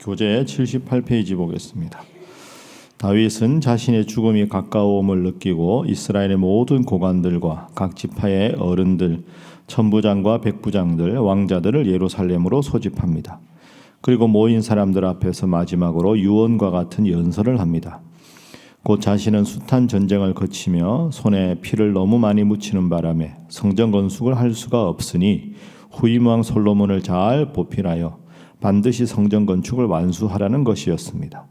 교재 78페이지 보겠습니다. 다윗은 자신의 죽음이 가까움을 느끼고 이스라엘의 모든 고관들과 각 지파의 어른들, 천부장과 백부장들, 왕자들을 예루살렘으로 소집합니다. 그리고 모인 사람들 앞에서 마지막으로 유언과 같은 연설을 합니다. 곧 자신은 숱한 전쟁을 거치며 손에 피를 너무 많이 묻히는 바람에 성전 건축을 할 수가 없으니 후임 왕 솔로몬을 잘 보필하여 반드시 성전 건축을 완수하라는 것이었습니다.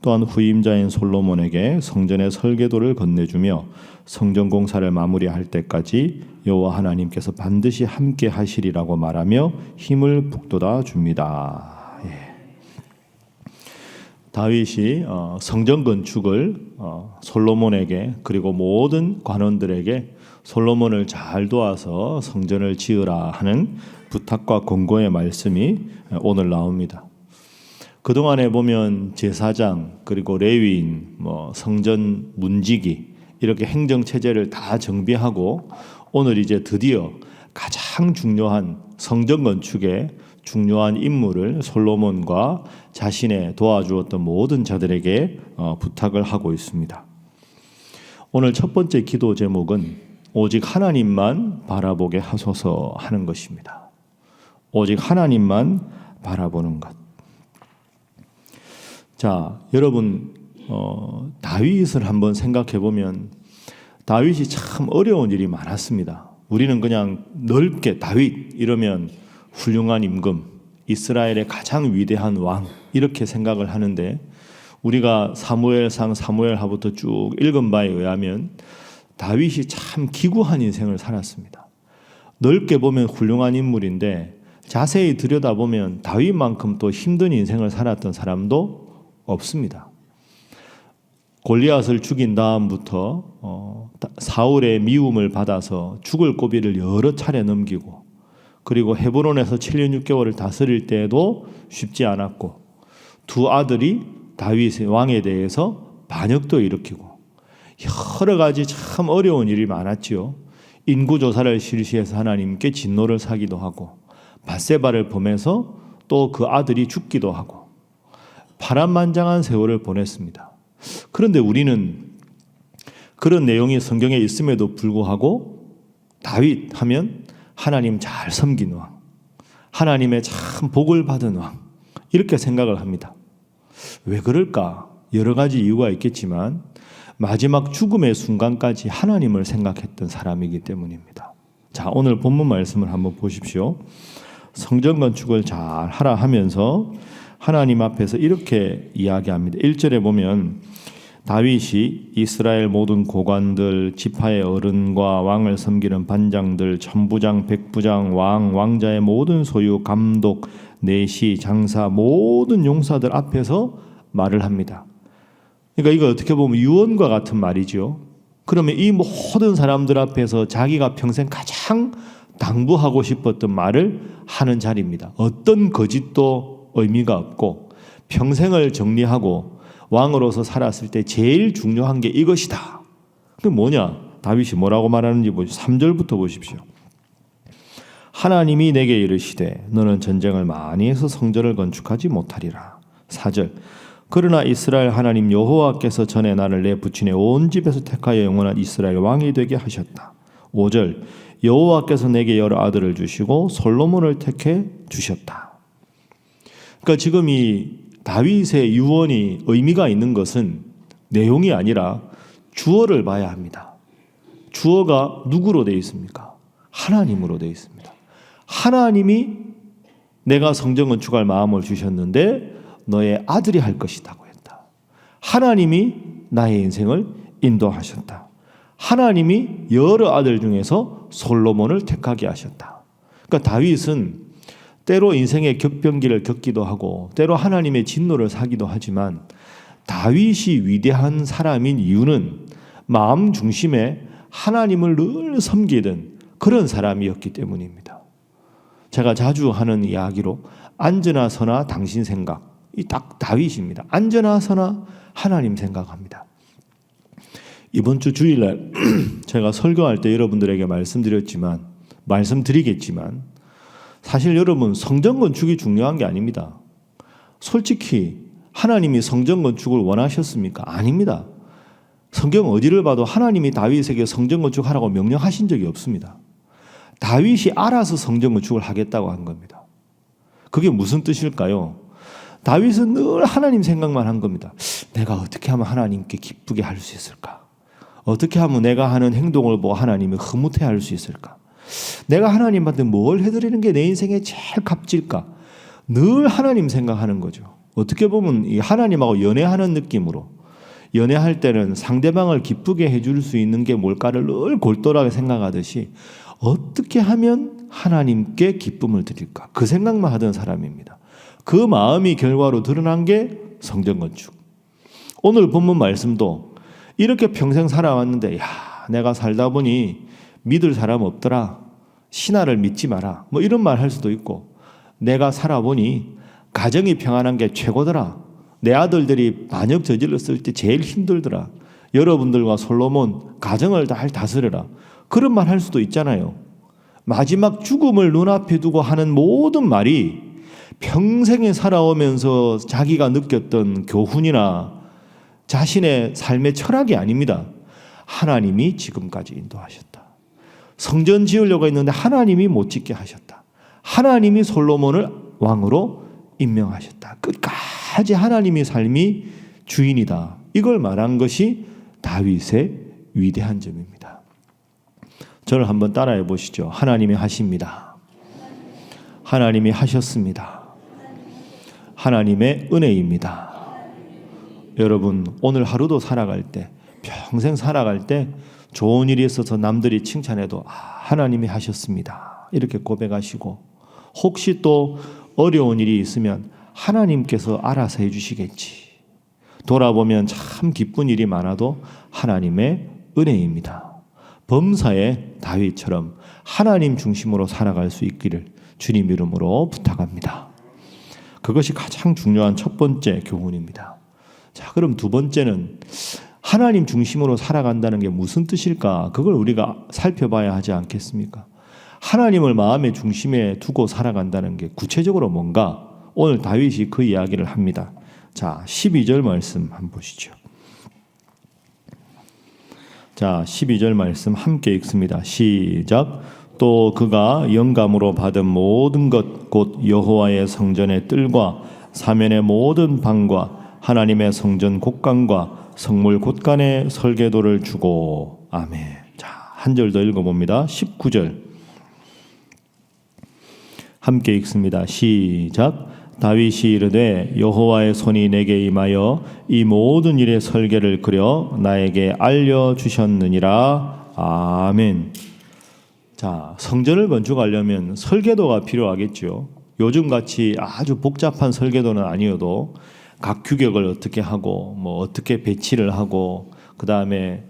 또한 후임자인 솔로몬에게 성전의 설계도를 건네주며 성전 공사를 마무리할 때까지 여호와 하나님께서 반드시 함께 하시리라고 말하며 힘을 북돋아 줍니다. 예. 다윗이 어, 성전 건축을 어, 솔로몬에게 그리고 모든 관원들에게 솔로몬을 잘 도와서 성전을 지으라 하는 부탁과 권고의 말씀이 오늘 나옵니다. 그 동안에 보면 제사장 그리고 레위인, 뭐 성전 문지기 이렇게 행정 체제를 다 정비하고 오늘 이제 드디어 가장 중요한 성전 건축의 중요한 임무를 솔로몬과 자신의 도와주었던 모든 자들에게 어, 부탁을 하고 있습니다. 오늘 첫 번째 기도 제목은 오직 하나님만 바라보게 하소서 하는 것입니다. 오직 하나님만 바라보는 것. 자, 여러분 어, 다윗을 한번 생각해 보면 다윗이 참 어려운 일이 많았습니다. 우리는 그냥 넓게 다윗 이러면 훌륭한 임금, 이스라엘의 가장 위대한 왕 이렇게 생각을 하는데 우리가 사무엘상 사무엘하부터 쭉 읽은 바에 의하면 다윗이 참 기구한 인생을 살았습니다. 넓게 보면 훌륭한 인물인데 자세히 들여다보면 다윗만큼 또 힘든 인생을 살았던 사람도 없습니다. 골리앗을 죽인 다음부터 어, 사울의 미움을 받아서 죽을 고비를 여러 차례 넘기고 그리고 헤브론에서 7년 6개월을 다스릴 때에도 쉽지 않았고 두 아들이 다윗의 왕에 대해서 반역도 일으키고 여러 가지 참 어려운 일이 많았지요. 인구 조사를 실시해서 하나님께 진노를 사기도 하고 바세바를 범해서 또 그 아들이 죽기도 하고 파란만장한 세월을 보냈습니다. 그런데 우리는 그런 내용이 성경에 있음에도 불구하고 다윗 하면 하나님 잘 섬긴 왕, 하나님의 참 복을 받은 왕 이렇게 생각을 합니다. 왜 그럴까? 여러 가지 이유가 있겠지만 마지막 죽음의 순간까지 하나님을 생각했던 사람이기 때문입니다. 자, 오늘 본문 말씀을 한번 보십시오. 성전 건축을 잘 하라 하면서 하나님 앞에서 이렇게 이야기합니다. 1절에 보면 다윗이 이스라엘 모든 고관들, 지파의 어른과 왕을 섬기는 반장들, 천부장, 백부장, 왕, 왕자의 모든 소유, 감독, 내시, 장사 모든 용사들 앞에서 말을 합니다. 그러니까 이거 어떻게 보면 유언과 같은 말이죠. 그러면 이 모든 사람들 앞에서 자기가 평생 가장 당부하고 싶었던 말을 하는 자리입니다. 어떤 거짓도 의미가 없고 평생을 정리하고 왕으로서 살았을 때 제일 중요한 게 이것이다. 그 뭐냐? 다윗이 뭐라고 말하는지 보시죠. 3절부터 보십시오. 하나님이 내게 이르시되 너는 전쟁을 많이 해서 성전을 건축하지 못하리라. 4절 그러나 이스라엘 하나님 여호와께서 전에 나를 내 부친의 온 집에서 택하여 영원한 이스라엘 왕이 되게 하셨다. 5절 여호와께서 내게 여러 아들을 주시고 솔로몬을 택해 주셨다. 그러니까 지금 이 다윗의 유언이 의미가 있는 것은 내용이 아니라 주어를 봐야 합니다. 주어가 누구로 되어 있습니까? 하나님으로 되어 있습니다. 하나님이 내가 성전 건축할 마음을 주셨는데 너의 아들이 할 것이라고 했다. 하나님이 나의 인생을 인도하셨다. 하나님이 여러 아들 중에서 솔로몬을 택하게 하셨다. 그러니까 다윗은 때로 인생의 격변기를 겪기도 하고 때로 하나님의 진노를 사기도 하지만 다윗이 위대한 사람인 이유는 마음 중심에 하나님을 늘 섬기던 그런 사람이었기 때문입니다. 제가 자주 하는 이야기로 앉으나 서나 당신 생각 이 딱 다윗입니다. 앉으나 서나 하나님 생각합니다. 이번 주 주일날 제가 설교할 때 여러분들에게 말씀드렸지만 말씀드리겠지만 사실 여러분 성전 건축이 중요한 게 아닙니다. 솔직히 하나님이 성전 건축을 원하셨습니까? 아닙니다. 성경 어디를 봐도 하나님이 다윗에게 성전 건축하라고 명령하신 적이 없습니다. 다윗이 알아서 성전 건축을 하겠다고 한 겁니다. 그게 무슨 뜻일까요? 다윗은 늘 하나님 생각만 한 겁니다. 내가 어떻게 하면 하나님께 기쁘게 할 수 있을까? 어떻게 하면 내가 하는 행동을 보고 하나님이 흐뭇해 할 수 있을까? 내가 하나님한테 뭘 해드리는 게 내 인생에 제일 값질까? 늘 하나님 생각하는 거죠. 어떻게 보면 이 하나님하고 연애하는 느낌으로 연애할 때는 상대방을 기쁘게 해줄 수 있는 게 뭘까를 늘 골똘하게 생각하듯이 어떻게 하면 하나님께 기쁨을 드릴까? 그 생각만 하던 사람입니다. 그 마음이 결과로 드러난 게 성전 건축. 오늘 본문 말씀도 이렇게 평생 살아왔는데, 야, 내가 살다 보니 믿을 사람 없더라. 신하를 믿지 마라. 뭐 이런 말 할 수도 있고, 내가 살아보니 가정이 평안한 게 최고더라. 내 아들들이 반역 저질렀을 때 제일 힘들더라. 여러분들과 솔로몬 가정을 잘 다스려라. 그런 말 할 수도 있잖아요. 마지막 죽음을 눈앞에 두고 하는 모든 말이 평생에 살아오면서 자기가 느꼈던 교훈이나 자신의 삶의 철학이 아닙니다. 하나님이 지금까지 인도하셨다. 성전 지으려고 했는데 하나님이 못 짓게 하셨다. 하나님이 솔로몬을 왕으로 임명하셨다. 끝까지 하나님의 삶이 주인이다. 이걸 말한 것이 다윗의 위대한 점입니다. 저를 한번 따라해 보시죠. 하나님이 하십니다. 하나님이 하셨습니다. 하나님의 은혜입니다. 여러분, 오늘 하루도 살아갈 때, 평생 살아갈 때 좋은 일이 있어서 남들이 칭찬해도 아, 하나님이 하셨습니다. 이렇게 고백하시고 혹시 또 어려운 일이 있으면 하나님께서 알아서 해주시겠지. 돌아보면 참 기쁜 일이 많아도 하나님의 은혜입니다. 범사의 다윗처럼 하나님 중심으로 살아갈 수 있기를 주님 이름으로 부탁합니다. 그것이 가장 중요한 첫 번째 교훈입니다. 자, 그럼 두 번째는 하나님 중심으로 살아간다는 게 무슨 뜻일까? 그걸 우리가 살펴봐야 하지 않겠습니까? 하나님을 마음의 중심에 두고 살아간다는 게 구체적으로 뭔가? 오늘 다윗이 그 이야기를 합니다. 자, 12절 말씀 한번 보시죠. 자, 12절 말씀 함께 읽습니다. 시작. 또 그가 영감으로 받은 모든 것 곧 여호와의 성전의 뜰과 사면의 모든 방과 하나님의 성전 곳간과 성물 곳간의 설계도를 주고 아멘. 자, 한 절 더 읽어 봅니다. 19절. 함께 읽습니다. 시작. 다윗이 이르되 여호와의 손이 내게 임하여 이 모든 일의 설계를 그려 나에게 알려 주셨느니라. 아멘. 자, 성전을 건축하려면 설계도가 필요하겠죠. 요즘 같이 아주 복잡한 설계도는 아니어도 각 규격을 어떻게 하고 뭐 어떻게 배치를 하고 그 다음에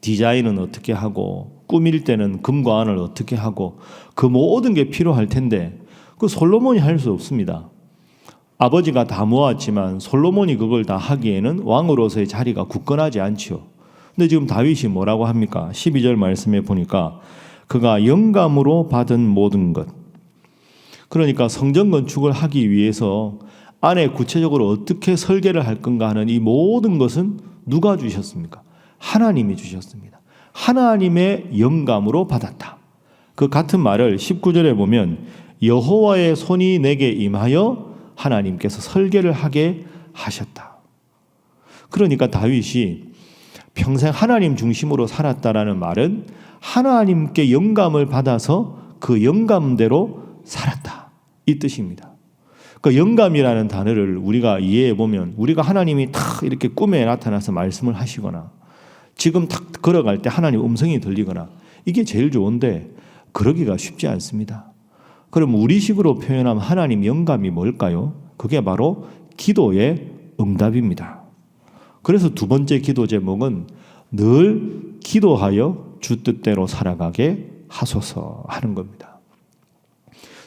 디자인은 어떻게 하고 꾸밀 때는 금과 안을 어떻게 하고 그 모든 게 필요할 텐데 그 솔로몬이 할 수 없습니다. 아버지가 다 모았지만 솔로몬이 그걸 다 하기에는 왕으로서의 자리가 굳건하지 않지요. 근데 지금 다윗이 뭐라고 합니까? 12절 말씀에 보니까 그가 영감으로 받은 모든 것. 그러니까 성전 건축을 하기 위해서 안에 구체적으로 어떻게 설계를 할 건가 하는 이 모든 것은 누가 주셨습니까? 하나님이 주셨습니다. 하나님의 영감으로 받았다. 그 같은 말을 19절에 보면 여호와의 손이 내게 임하여 하나님께서 설계를 하게 하셨다. 그러니까 다윗이 평생 하나님 중심으로 살았다라는 말은 하나님께 영감을 받아서 그 영감대로 살았다. 이 뜻입니다. 그 영감이라는 단어를 우리가 이해해 보면 우리가 하나님이 탁 이렇게 꿈에 나타나서 말씀을 하시거나 지금 탁 걸어갈 때 하나님 음성이 들리거나 이게 제일 좋은데 그러기가 쉽지 않습니다. 그럼 우리식으로 표현하면 하나님 영감이 뭘까요? 그게 바로 기도의 응답입니다. 그래서 두 번째 기도 제목은 늘 기도하여 주 뜻대로 살아가게 하소서 하는 겁니다.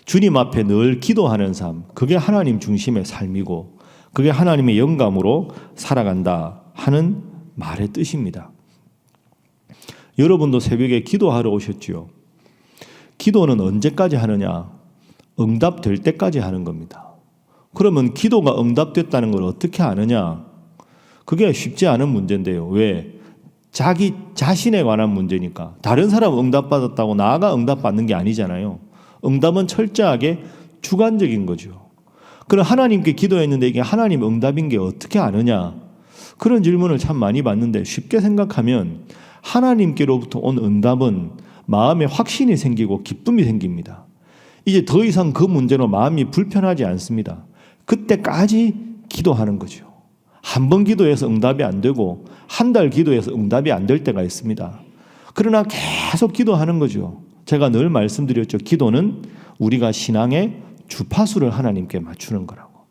주님 앞에 늘 기도하는 삶, 그게 하나님 중심의 삶이고, 그게 하나님의 영감으로 살아간다 하는 말의 뜻입니다. 여러분도 새벽에 기도하러 오셨지요. 기도는 언제까지 하느냐? 응답될 때까지 하는 겁니다. 그러면 기도가 응답됐다는 걸 어떻게 아느냐? 그게 쉽지 않은 문제인데요. 왜? 자기 자신에 관한 문제니까. 다른 사람 응답받았다고 나가 응답받는 게 아니잖아요. 응답은 철저하게 주관적인 거죠. 그럼 하나님께 기도했는데 이게 하나님 응답인 게 어떻게 아느냐? 그런 질문을 참 많이 받는데 쉽게 생각하면 하나님께로부터 온 응답은 마음에 확신이 생기고 기쁨이 생깁니다. 이제 더 이상 그 문제로 마음이 불편하지 않습니다. 그때까지 기도하는 거죠. 한 번 기도해서 응답이 안 되고 한 달 기도해서 응답이 안 될 때가 있습니다. 그러나 계속 기도하는 거죠. 제가 늘 말씀드렸죠. 기도는 우리가 신앙의 주파수를 하나님께 맞추는 거라고.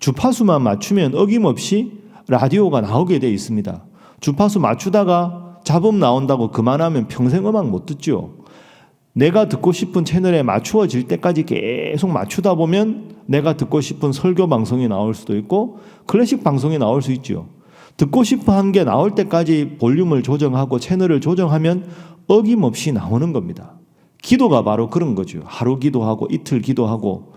주파수만 맞추면 어김없이 라디오가 나오게 돼 있습니다. 주파수 맞추다가 잡음 나온다고 그만하면 평생 음악 못 듣죠. 내가 듣고 싶은 채널에 맞추어질 때까지 계속 맞추다 보면 내가 듣고 싶은 설교 방송이 나올 수도 있고 클래식 방송이 나올 수 있죠. 듣고 싶어 한 게 나올 때까지 볼륨을 조정하고 채널을 조정하면 어김없이 나오는 겁니다. 기도가 바로 그런 거죠. 하루 기도하고 이틀 기도하고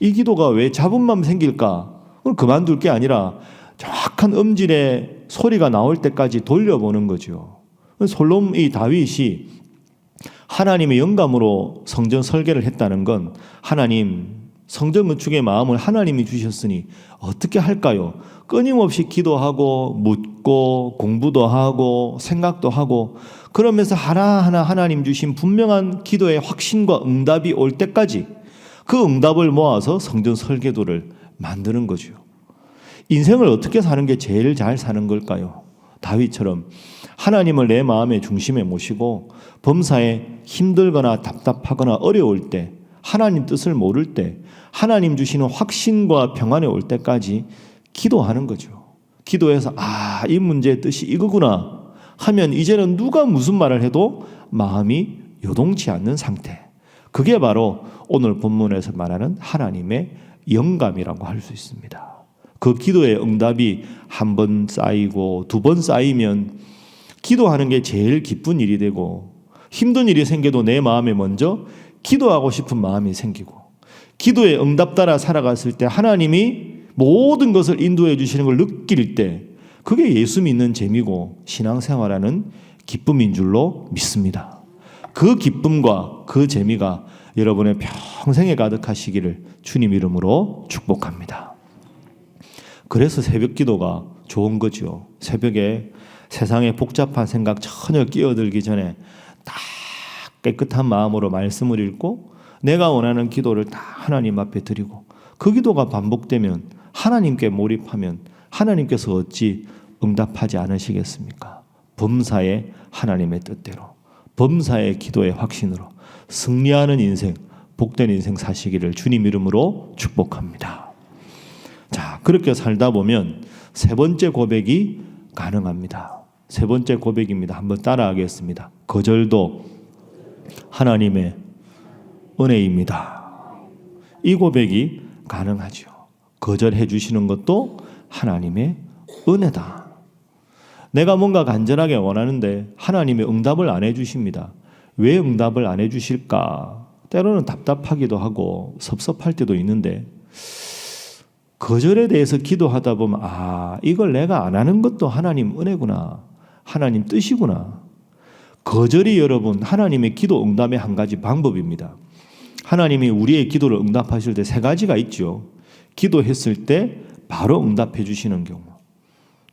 이 기도가 왜 잡음만 생길까? 그걸 그만둘 게 아니라 정확한 음질의 소리가 나올 때까지 돌려보는 거죠. 솔롬 이 다윗이 하나님의 영감으로 성전 설계를 했다는 건 하나님 성전 건축의 마음을 하나님이 주셨으니 어떻게 할까요? 끊임없이 기도하고 묻고 공부도 하고 생각도 하고 그러면서 하나하나 하나님 주신 분명한 기도의 확신과 응답이 올 때까지 그 응답을 모아서 성전 설계도를 만드는 거죠. 인생을 어떻게 사는 게 제일 잘 사는 걸까요? 다윗처럼 하나님을 내 마음의 중심에 모시고 범사에 힘들거나 답답하거나 어려울 때 하나님 뜻을 모를 때 하나님 주시는 확신과 평안에 올 때까지 기도하는 거죠. 기도해서 아, 이 문제의 뜻이 이거구나 하면 이제는 누가 무슨 말을 해도 마음이 요동치 않는 상태. 그게 바로 오늘 본문에서 말하는 하나님의 영감이라고 할 수 있습니다. 그 기도의 응답이 한 번 쌓이고 두 번 쌓이면 기도하는 게 제일 기쁜 일이 되고 힘든 일이 생겨도 내 마음에 먼저 기도하고 싶은 마음이 생기고 기도의 응답 따라 살아갔을 때 하나님이 모든 것을 인도해 주시는 걸 느낄 때 그게 예수 믿는 재미고 신앙생활하는 기쁨인 줄로 믿습니다. 그 기쁨과 그 재미가 여러분의 평생에 가득하시기를 주님 이름으로 축복합니다. 그래서 새벽 기도가 좋은 거죠. 새벽에 세상의 복잡한 생각 전혀 끼어들기 전에 딱 깨끗한 마음으로 말씀을 읽고 내가 원하는 기도를 다 하나님 앞에 드리고 그 기도가 반복되면 하나님께 몰입하면 하나님께서 어찌 응답하지 않으시겠습니까? 범사의 하나님의 뜻대로 범사의 기도의 확신으로 승리하는 인생 복된 인생 사시기를 주님 이름으로 축복합니다. 자, 그렇게 살다 보면 세 번째 고백이 가능합니다. 세 번째 고백입니다. 한번 따라하겠습니다. 거절도 하나님의 은혜입니다. 이 고백이 가능하죠. 거절해 주시는 것도 하나님의 은혜다. 내가 뭔가 간절하게 원하는데 하나님의 응답을 안 해주십니다. 왜 응답을 안 해주실까? 때로는 답답하기도 하고 섭섭할 때도 있는데 거절에 대해서 기도하다 보면 아 이걸 내가 안 하는 것도 하나님 은혜구나 하나님 뜻이구나 거절이 여러분 하나님의 기도 응답의 한 가지 방법입니다 하나님이 우리의 기도를 응답하실 때 세 가지가 있죠 기도했을 때 바로 응답해 주시는 경우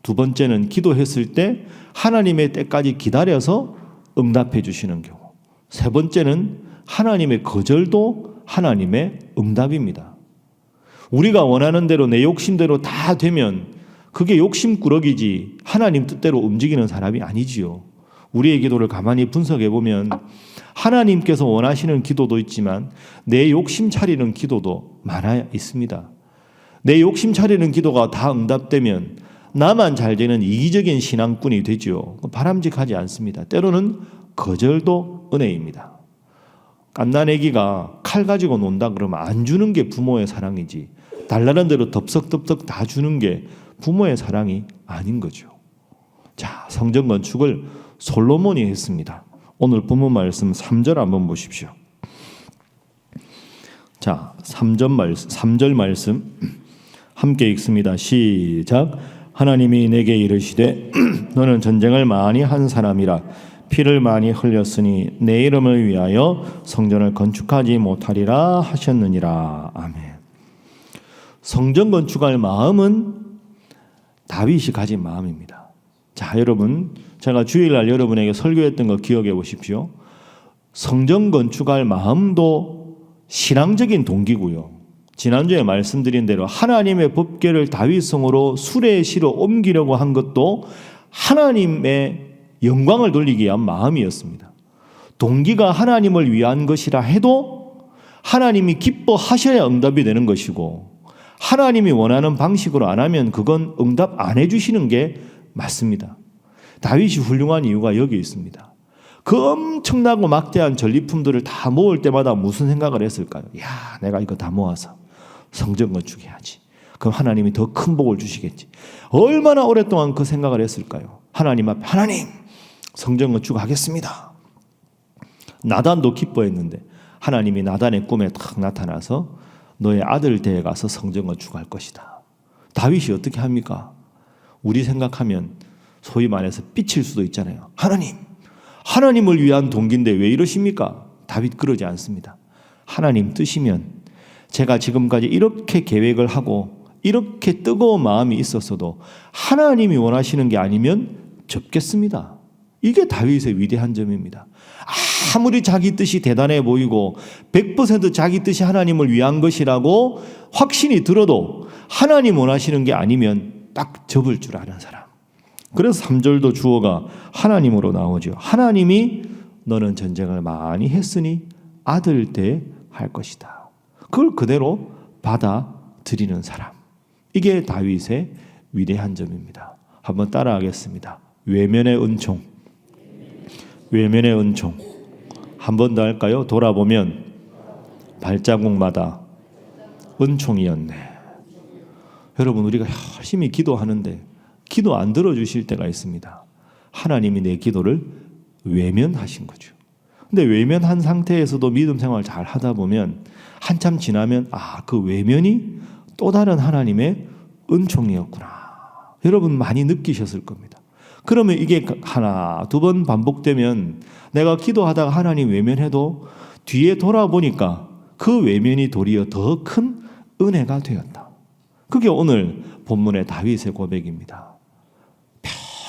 두 번째는 기도했을 때 하나님의 때까지 기다려서 응답해 주시는 경우 세 번째는 하나님의 거절도 하나님의 응답입니다 우리가 원하는 대로 내 욕심대로 다 되면 그게 욕심꾸러기지 하나님 뜻대로 움직이는 사람이 아니지요. 우리의 기도를 가만히 분석해 보면 하나님께서 원하시는 기도도 있지만 내 욕심 차리는 기도도 많아 있습니다. 내 욕심 차리는 기도가 다 응답되면 나만 잘 되는 이기적인 신앙꾼이 되죠. 바람직하지 않습니다. 때로는 거절도 은혜입니다. 갓난애기가 칼 가지고 논다 그러면 안 주는 게 부모의 사랑이지. 달라는 대로 덥석덥석 다 주는 게 부모의 사랑이 아닌 거죠. 자, 성전 건축을 솔로몬이 했습니다. 오늘 본문 말씀 3절 한번 보십시오. 자, 3절 말씀 3절 말씀 함께 읽습니다. 시작. 하나님이 내게 이르시되 너는 전쟁을 많이 한 사람이라 피를 많이 흘렸으니 내 이름을 위하여 성전을 건축하지 못하리라 하셨느니라. 아멘. 성전 건축할 마음은 다윗이 가진 마음입니다. 자, 여러분, 제가 주일날 여러분에게 설교했던 거 기억해 보십시오. 성전 건축할 마음도 신앙적인 동기고요. 지난주에 말씀드린 대로 하나님의 법궤를 다윗성으로 수레시로 옮기려고 한 것도 하나님의 영광을 돌리기 위한 마음이었습니다. 동기가 하나님을 위한 것이라 해도 하나님이 기뻐하셔야 응답이 되는 것이고 하나님이 원하는 방식으로 안 하면 그건 응답 안 해주시는 게 맞습니다. 다윗이 훌륭한 이유가 여기 있습니다. 그 엄청나고 막대한 전리품들을 다 모을 때마다 무슨 생각을 했을까요? 야, 내가 이거 다 모아서 성전 건축 해야지. 그럼 하나님이 더 큰 복을 주시겠지. 얼마나 오랫동안 그 생각을 했을까요? 하나님 앞에 하나님 성전 건축하겠습니다. 나단도 기뻐했는데 하나님이 나단의 꿈에 탁 나타나서 너의 아들 대에 가서 성전 건축할 것이다. 다윗이 어떻게 합니까? 우리 생각하면 소위 말해서 삐칠 수도 있잖아요. 하나님, 하나님을 위한 동기인데 왜 이러십니까? 다윗 그러지 않습니다. 하나님 뜻이면 제가 지금까지 이렇게 계획을 하고 이렇게 뜨거운 마음이 있었어도 하나님이 원하시는 게 아니면 접겠습니다. 이게 다윗의 위대한 점입니다. 아무리 자기 뜻이 대단해 보이고 100% 자기 뜻이 하나님을 위한 것이라고 확신이 들어도 하나님 원하시는 게 아니면 딱 접을 줄 아는 사람. 그래서 3절도 주어가 하나님으로 나오죠. 하나님이 너는 전쟁을 많이 했으니 아들 때 할 것이다. 그걸 그대로 받아들이는 사람. 이게 다윗의 위대한 점입니다. 한번 따라하겠습니다. 외면의 은총. 외면의 은총. 한 번 더 할까요? 돌아보면 발자국마다 은총이었네. 여러분 우리가 열심히 기도하는데 기도 안 들어주실 때가 있습니다. 하나님이 내 기도를 외면하신 거죠. 근데 외면한 상태에서도 믿음 생활 잘 하다 보면 한참 지나면 아, 그 외면이 또 다른 하나님의 은총이었구나. 여러분 많이 느끼셨을 겁니다. 그러면 이게 하나, 두 번 반복되면 내가 기도하다가 하나님 외면해도 뒤에 돌아보니까 그 외면이 도리어 더 큰 은혜가 되었다. 그게 오늘 본문의 다윗의 고백입니다.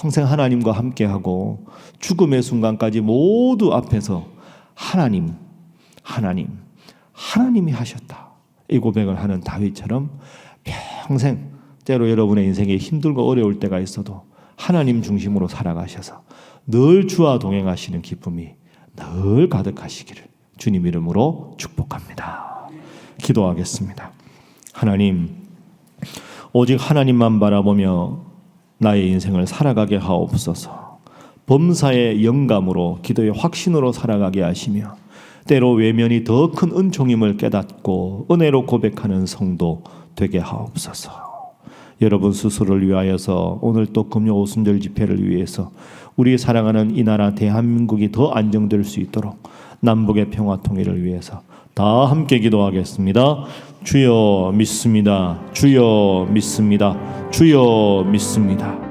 평생 하나님과 함께하고 죽음의 순간까지 모두 앞에서 하나님, 하나님, 하나님이 하셨다. 이 고백을 하는 다윗처럼 평생 때로 여러분의 인생에 힘들고 어려울 때가 있어도 하나님 중심으로 살아가셔서 늘 주와 동행하시는 기쁨이 늘 가득하시기를 주님 이름으로 축복합니다. 기도하겠습니다. 하나님, 오직 하나님만 바라보며 나의 인생을 살아가게 하옵소서. 범사의 영감으로 기도의 확신으로 살아가게 하시며 때로 외면이 더 큰 은총임을 깨닫고 은혜로 고백하는 성도 되게 하옵소서. 여러분 스스로를 위하여서 오늘 또 금요 오순절 집회를 위해서 우리 사랑하는 이 나라 대한민국이 더 안정될 수 있도록 남북의 평화 통일을 위해서 다 함께 기도하겠습니다. 주여 믿습니다. 주여 믿습니다. 주여 믿습니다.